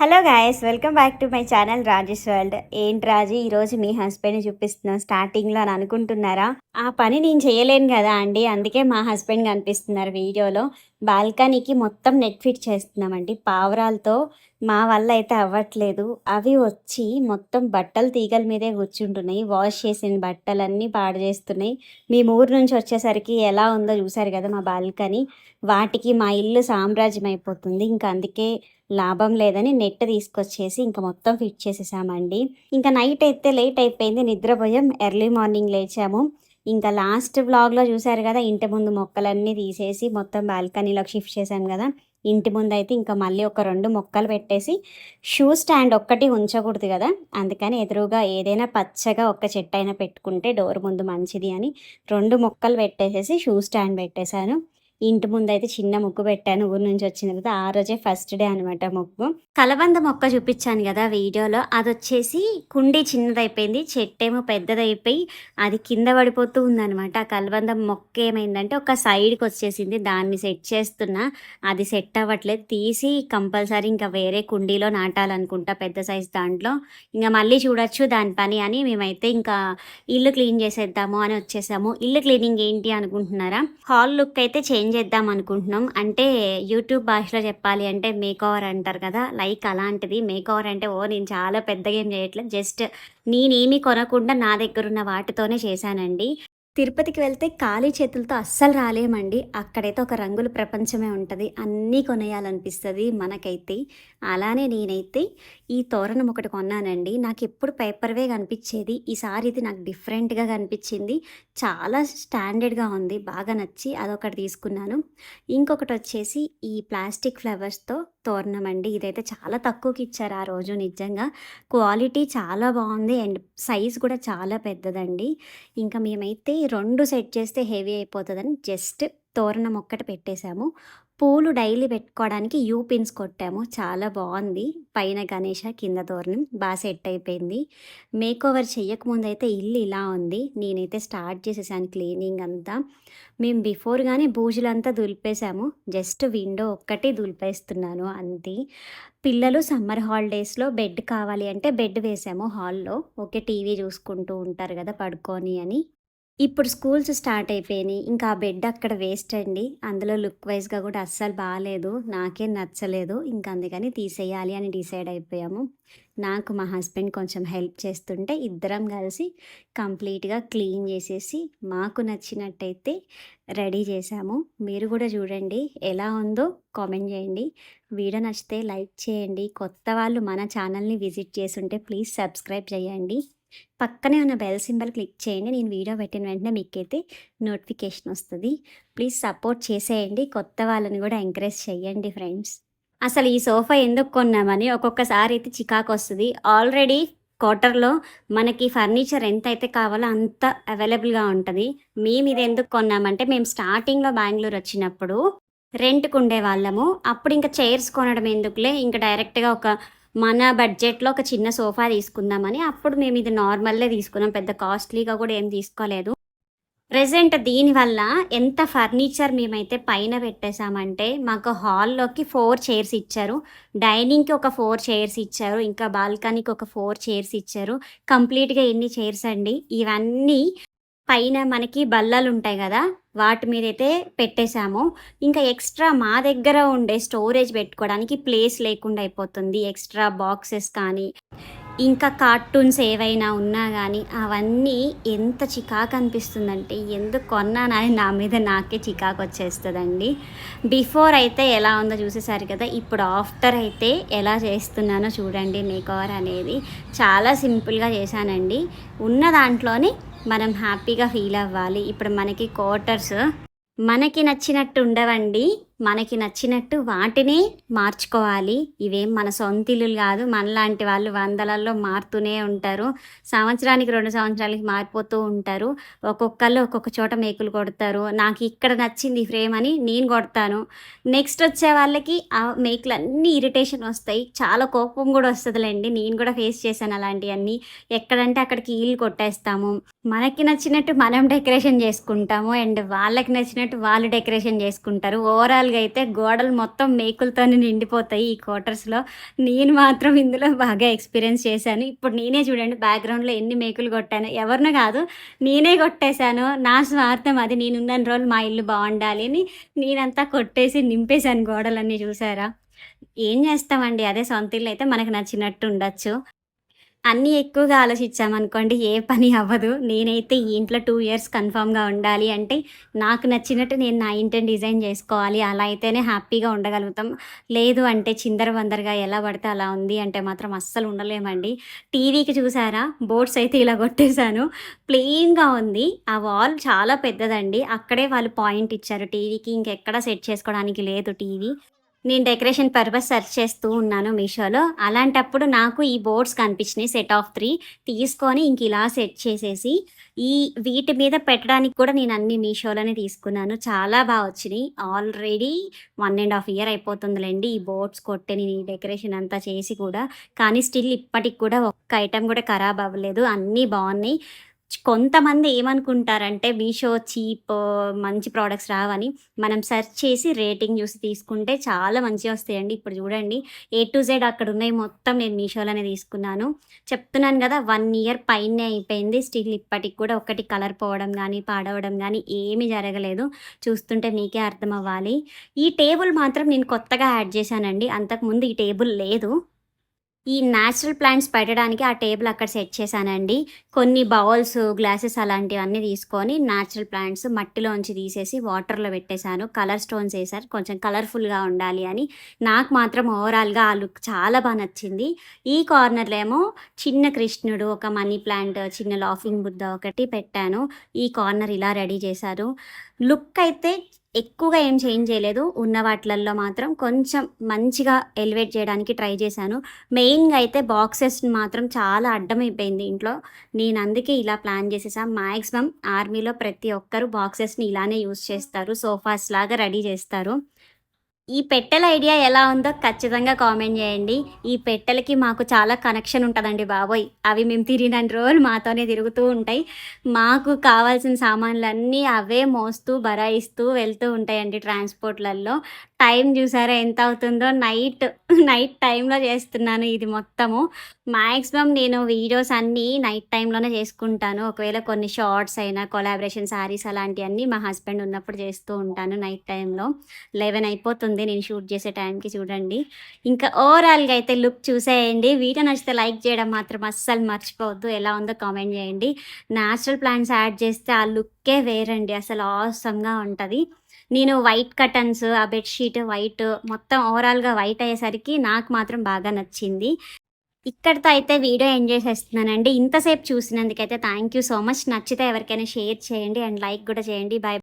Hello guys welcome back to my channel Rajesh world ఏంటి రాజు? ఈరోజు మీ husband చూపిస్తున్నాం స్టార్టింగ్లో అని అనుకుంటున్నారా? ఆ పని నేను చేయలేను కదా అండి. అందుకే మా హస్బెండ్ కనిపిస్తున్నారు వీడియోలో. బాల్కనీకి మొత్తం నెట్ ఫిట్ చేస్తున్నామండి. పావురాలతో మా వల్ల అయితే అవ్వట్లేదు. అవి వచ్చి మొత్తం బట్టలు తీగల మీదే కూర్చుంటున్నాయి. వాష్ చేసిన బట్టలన్నీ పాడు చేస్తున్నాయి. మేము ఊరు నుంచి వచ్చేసరికి ఎలా ఉందో చూసారు కదా మా బాల్కనీ. వాటికి మా ఇల్లు సామ్రాజ్యం అయిపోతుంది. ఇంకా అందుకే లాభం లేదని నెట్ తీసుకొచ్చేసి ఇంకా మొత్తం ఫిట్ చేసేసామండి. ఇంకా నైట్ అయితే లేట్ అయిపోయింది. నిద్రపోయాం. ఎర్లీ మార్నింగ్ లేచాము. ఇంకా లాస్ట్ వ్లాగ్లో చూసారు కదా ఇంటి ముందు మొక్కలన్నీ తీసేసి మొత్తం బాల్కనీలోకి షిఫ్ట్ చేశాను కదా ఇంటి ముందు అయితే ఇంకా మళ్ళీ ఒక రెండు మొక్కలు పెట్టేసి షూ స్టాండ్ ఒక్కటి ఉంచకూడదు కదా అందుకని ఎదురుగా ఏదైనా పచ్చగా ఒక్క చెట్టు అయినా పెట్టుకుంటే డోర్ ముందు మంచిది అని రెండు మొక్కలు పెట్టేసేసి షూ స్టాండ్ పెట్టేశాను. ఇంటి ముందు అయితే చిన్న ముగ్గు పెట్టాను ఊరు నుంచి వచ్చిన తర్వాత ఆ రోజే ఫస్ట్ డే అనమాట ముగ్గు. కలబంద మొక్క చూపించాను కదా వీడియోలో అది వచ్చేసి కుండీ చిన్నదైపోయింది చెట్టేమో పెద్దదైపోయి అది కింద పడిపోతూ ఉందనమాట ఆ కలబంద మొక్క ఏమైందంటే ఒక సైడ్కి వచ్చేసింది దాన్ని సెట్ చేస్తున్నా అది సెట్ అవ్వట్లేదు తీసి కంపల్సరీ ఇంకా వేరే కుండీలో నాటాలనుకుంటా పెద్ద సైజ్ దాంట్లో. ఇంకా మళ్ళీ చూడొచ్చు దాని పని అని మేమైతే ఇంకా ఇల్లు క్లీన్ చేసేద్దాము అని వచ్చేసాము. ఇల్లు క్లీనింగ్ ఏంటి అనుకుంటున్నారా? హాల్ లుక్ అయితే చేంజ్ చేద్దాం అనుకుంటున్నాం. అంటే యూట్యూబ్ భాషలో చెప్పాలి అంటే మేక్ ఓవర్ అంటారు కదా. లైక్ అలాంటిది. మేక్ ఓవర్ అంటే ఓ నేను చాలా పెద్దగా ఏం చేయట్లేదు జస్ట్ నేనేమి కొనకుండా నా దగ్గర ఉన్న వాటితోనే చేశానండి. తిరుపతికి వెళ్తే ఖాళీ చేతులతో అస్సలు రాలేమండి. అక్కడైతే ఒక రంగుల ప్రపంచమే ఉంటుంది. అన్నీ కొనేయాలనిపిస్తుంది మనకైతే. అలానే నేనైతే ఈ తోరణం ఒకటి కొన్నానండి. నాకు ఎప్పుడు పేపర్వే కనిపించేది. ఈసారి ఇది నాకు డిఫరెంట్గా కనిపించింది. చాలా స్టాండర్డ్గా ఉంది. బాగా నచ్చి అదొకటి తీసుకున్నాను. ఇంకొకటి వచ్చేసి ఈ ప్లాస్టిక్ ఫ్లవర్స్తో తోరణం అండి. ఇదైతే చాలా తక్కువకి ఇచ్చారు ఆ రోజు నిజంగా. క్వాలిటీ చాలా బాగుంది అండ్ సైజ్ కూడా చాలా పెద్దదండి. ఇంకా మేమైతే రెండు సెట్ చేస్తే హెవీ అయిపోతుందని జస్ట్ తోరణం ఒక్కటి పెట్టేశాము పూలు డైలీ పెట్టుకోవడానికి యూ పిన్స్ కొట్టాము. చాలా బాగుంది. పైన గణేష కింద తోరణం బాగా సెట్ అయిపోయింది. మేక్ ఓవర్ అయితే ఇల్లు ఇలా ఉంది. నేనైతే స్టార్ట్ చేసేసాను క్లీనింగ్ అంతా. మేము బిఫోర్ కానీ బూజులంతా దులిపేసాము. జస్ట్ విండో ఒక్కటే దులిపేస్తున్నాను అంతే పిల్లలు సమ్మర్ హాలిడేస్లో బెడ్ కావాలి అంటే బెడ్ వేసాము హాల్లో. ఓకే టీవీ చూసుకుంటూ ఉంటారు కదా పడుకొని అని. ఇప్పుడు స్కూల్స్ స్టార్ట్ అయిపోయినాయి. ఇంకా ఆ బెడ్ అక్కడ వేస్ట్ అండి. అందులో లుక్ వైజ్గా కూడా అస్సలు బాగాలేదు నాకేం నచ్చలేదు. ఇంకా అందుకని తీసేయాలి అని డిసైడ్ అయిపోయాము. నాకు మా హస్బెండ్ కొంచెం హెల్ప్ చేస్తుంటే ఇద్దరం కలిసి కంప్లీట్గా క్లీన్ చేసేసి మాకు నచ్చినట్టయితే రెడీ చేసాము మీరు కూడా చూడండి ఎలా ఉందో కామెంట్ చేయండి. వీడియో నచ్చితే లైక్ చేయండి. కొత్త వాళ్ళు మన ఛానల్ని విజిట్ చేస్తుంటే ప్లీజ్ సబ్స్క్రైబ్ చేయండి. పక్కనే ఉన్న బెల్ సింబల్ క్లిక్ చేయండి. నేను వీడియో పెట్టిన వెంటనే మీకైతే నోటిఫికేషన్ వస్తుంది. ప్లీజ్ సపోర్ట్ చేసేయండి. కొత్త వాళ్ళని కూడా ఎంకరేజ్ చేయండి ఫ్రెండ్స్ అసలు ఈ సోఫా ఎందుకు కొన్నామని ఒక్కొక్కసారి అయితే చికాకు వస్తుంది. ఆల్రెడీ క్వార్టర్లో మనకి ఫర్నిచర్ ఎంత అయితే కావాలో అంత అవైలబుల్గా ఉంటుంది. మేము ఇది ఎందుకు కొన్నామంటే మేము స్టార్టింగ్లో బెంగళూరు వచ్చినప్పుడు రెంట్కి ఉండే వాళ్ళము. అప్పుడు ఇంకా చైర్స్ కొనడం ఎందుకులే? ఇంకా డైరెక్ట్గా ఒక మన బడ్జెట్లో ఒక చిన్న సోఫా తీసుకుందామని అప్పుడు మేము ఇది నార్మల్లే తీసుకున్నాం. పెద్ద కాస్ట్లీగా కూడా ఏం తీసుకోలేదు. ప్రజెంట్ దీనివల్ల ఎంత ఫర్నిచర్ మేమైతే పైన పెట్టేశామంటే మాకు హాల్లోకి ఫోర్ చైర్స్ ఇచ్చారు. డైనింగ్కి ఒక ఫోర్ చైర్స్ ఇచ్చారు. ఇంకా బాల్కనీకి ఒక ఫోర్ చైర్స్ ఇచ్చారు. కంప్లీట్గా ఎన్ని చైర్స్ అండి? ఇవన్నీ పైన మనకి బల్లలు ఉంటాయి కదా వాటి మీద అయితే పెట్టేశాము. ఇంకా ఎక్స్ట్రా మా దగ్గర ఉండే స్టోరేజ్ పెట్టుకోవడానికి ప్లేస్ లేకుండా అయిపోతుంది ఎక్స్ట్రా బాక్సెస్ కానీ. ఇంకా కార్టూన్స్ ఏవైనా ఉన్నా కానీ అవన్నీ ఎంత చికాకు అనిపిస్తుందంటే ఎందుకు కొన్నానని నా మీద నాకే చికాకు వచ్చేస్తుందండి. బిఫోర్ అయితే ఎలా ఉందో చూసేసారు కదా ఇప్పుడు ఆఫ్టర్ అయితే ఎలా చేస్తున్నానో చూడండి మేకవర్ అనేది. చాలా సింపుల్గా చేశానండి. ఉన్న దాంట్లోనే మనం హ్యాపీగా ఫీల్ అవ్వాలి. ఇప్పుడు మనకి క్వార్టర్స్. మనకి నచ్చినట్టు ఉండవండి. మనకి నచ్చినట్టు వాటిని మార్చుకోవాలి. ఇవేం మన సొంత ఇల్లులు కాదు. మనలాంటి వాళ్ళు వందలలో మారుతూనే ఉంటారు. సంవత్సరానికి రెండు సంవత్సరాలకి మారిపోతూ ఉంటారు. ఒక్కొక్కళ్ళు ఒక్కొక్క చోట మేకులు కొడతారు. నాకు ఇక్కడ నచ్చింది ఫ్రేమ్ అని నేను కొడతాను. నెక్స్ట్ వచ్చే వాళ్ళకి ఆ మేకులు అన్నీ ఇరిటేషన్ వస్తాయి. చాలా కోపం కూడా వస్తుందిలేండి. నేను కూడా ఫేస్ చేశాను అలాంటివన్నీ. ఎక్కడంటే అక్కడికి ఇల్లు కొట్టేస్తాము. మనకి నచ్చినట్టు మనం డెకరేషన్ చేసుకుంటాము అండ్ వాళ్ళకి నచ్చినట్టు వాళ్ళు డెకరేషన్ చేసుకుంటారు. ఓవరాల్గా అయితే గోడలు మొత్తం మేకులతోనే నిండిపోతాయి ఈ క్వార్టర్స్లో నేను మాత్రం ఇందులో బాగా ఎక్స్పీరియన్స్ చేశాను. ఇప్పుడు నేనే చూడండి బ్యాక్గ్రౌండ్లో ఎన్ని మేకులు కొట్టాను. ఎవరిని కాదు నేనే కొట్టేశాను. నా స్వార్థం అది. నేనున్న రోజులు మా ఇల్లు బాగుండాలి అని నేనంతా కొట్టేసి నింపేశాను గోడలన్నీ చూసారా? ఏం చేస్తామండి? అదే సొంత ఇల్లు అయితే మనకు నచ్చినట్టు ఉండొచ్చు. అన్నీ ఎక్కువగా ఆలోచించామనుకోండి ఏ పని అవ్వదు. నేనైతే ఈ ఇంట్లో టూ ఇయర్స్ కన్ఫామ్గా ఉండాలి అంటే నాకు నచ్చినట్టు నేను నా ఇంటిని డిజైన్ చేసుకోవాలి. అలా అయితేనే హ్యాపీగా ఉండగలుగుతాం. లేదు అంటే చిందర వందరగా ఎలా పడితే అలా ఉంది అంటే మాత్రం అస్సలు ఉండలేమండి. టీవీకి చూసారా? బోర్డ్స్ అయితే ఇలా కొట్టేశాను. ప్లెయిన్గా ఉంది. ఆ వాల్ చాలా పెద్దదండి. అక్కడే వాళ్ళు పాయింట్ ఇచ్చారు. టీవీకి ఇంకెక్కడ సెట్ చేసుకోవడానికి లేదు టీవీ. నేను డెకరేషన్ పర్పస్ సెర్చ్ చేస్తూ ఉన్నాను మీషోలో. అలాంటప్పుడు నాకు ఈ బోర్డ్స్ కనిపించినాయి సెట్ ఆఫ్ త్రీ. తీసుకొని ఇంక ఇలా సెట్ చేసేసి ఈ వీటి మీద పెట్టడానికి కూడా నేను అన్ని మీషోలోనే తీసుకున్నాను. చాలా బాగా వచ్చినాయి. Already one and half year అయిపోతుందిలేండి ఈ బోర్డ్స్ కొట్టే నేను ఈ డెకరేషన్ అంతా చేసి కూడా. కానీ స్టిల్ ఇప్పటికి కూడా ఒక్క ఐటెం కూడా ఖరాబ్ అవ్వలేదు. అన్నీ బాగున్నాయి. కొంతమంది ఏమనుకుంటారంటే మీషో చీప్ మంచి ప్రోడక్ట్స్ రావని మనం సెర్చ్ చేసి రేటింగ్ చూసి తీసుకుంటే చాలా మంచిగా వస్తాయండి. ఇప్పుడు చూడండి ఏ టు జెడ్ అక్కడ ఉన్నాయి మొత్తం నేను మీషోలోనే తీసుకున్నాను. చెప్తున్నాను కదా వన్ ఇయర్ పైనే అయిపోయింది. స్టిల్ ఇప్పటికి కూడా ఒకటి కలర్ పోవడం కానీ పాడవడం కానీ ఏమీ జరగలేదు. చూస్తుంటే మీకే అర్థం అవ్వాలి ఈ టేబుల్ మాత్రం నేను కొత్తగా యాడ్ చేశానండి. అంతకుముందు ఈ టేబుల్ లేదు. ఈ న్యాచురల్ ప్లాంట్స్ పెట్టడానికి ఆ టేబుల్ అక్కడ సెట్ చేశానండి. కొన్ని బౌల్స్ గ్లాసెస్ అలాంటివన్నీ తీసుకొని న్యాచురల్ ప్లాంట్స్ మట్టిలోంచి తీసేసి వాటర్లో పెట్టేశాను. కలర్ స్టోన్స్ వేసారు కొంచెం కలర్ఫుల్గా ఉండాలి అని. నాకు మాత్రం ఓవరాల్గా ఆ లుక్ చాలా బాగా నచ్చింది. ఈ కార్నర్లో ఏమో చిన్న కృష్ణుడు ఒక మనీ ప్లాంట్ చిన్న లాఫింగ్ బుద్ధ ఒకటి పెట్టాను. ఈ కార్నర్ ఇలా రెడీ చేశారు. లుక్ అయితే ఎక్కువగా ఏం చేంజ్ చేయలేదు. ఉన్న వాటిలల్లో మాత్రం కొంచెం మంచిగా ఎలివేట్ చేయడానికి ట్రై చేశాను. మెయిన్గా అయితే బాక్సెస్ మాత్రం చాలా అడ్డమైపోయింది ఇంట్లో. నేను అందుకే ఇలా ప్లాన్ చేసేసా. మ్యాక్సిమం ఆర్మీలో ప్రతి ఒక్కరు బాక్సెస్ని ఇలానే యూస్ చేస్తారు. సోఫాస్ లాగా రెడీ చేస్తారు. ఈ పెట్టెల ఐడియా ఎలా ఉందో ఖచ్చితంగా కామెంట్ చేయండి. ఈ పెట్టెలకి మాకు చాలా కనెక్షన్ ఉంటుందండి బాబోయ్. అవి మేము తిరిగిన రోజులు మాతోనే తిరుగుతూ ఉంటాయి. మాకు కావాల్సిన సామాన్లన్నీ అవే మోస్తూ బరాయిస్తూ వెళ్తూ ఉంటాయండి ట్రాన్స్పోర్ట్లలో టైం చూసారా ఎంత అవుతుందో? నైట్ నైట్ టైంలో చేస్తున్నాను ఇది మొత్తము. మ్యాక్సిమం నేను వీడియోస్ అన్నీ నైట్ టైంలోనే చేసుకుంటాను. ఒకవేళ కొన్ని షార్ట్స్ అయినా కొలాబరేషన్ శారీస్ అలాంటివన్నీ మా హస్బెండ్ ఉన్నప్పుడు చేస్తూ ఉంటాను నైట్ టైంలో లెవెన్ అయిపోతుంది. నేను షూట్ చేసే టైంకి చూడండి. ఇంకా ఓవరాల్గా అయితే లుక్ చూసేయండి. వీడియో నచ్చితే లైక్ చేయడం మాత్రం అస్సలు మర్చిపోవద్దు. ఎలా ఉందో కామెంట్ చేయండి. న్యాచురల్ ప్లాంట్స్ యాడ్ చేస్తే ఆ లుక్కే వేరండి. అసలు ఆసంగా ఉంటుంది. నేను వైట్ కటన్స్ ఆ బెడ్షీట్ వైట్ మొత్తం ఓవరాల్గా వైట్ అయ్యేసరికి నాకు మాత్రం బాగా నచ్చింది. ఇక్కడితో అయితే వీడియో ఎంజాయ్ చేస్తున్నానండి ఇంతసేపు చూసినందుకైతే థ్యాంక్ యూ సో మచ్ నచ్చితే ఎవరికైనా షేర్ చేయండి. అండ్ లైక్ కూడా చేయండి. బాయ్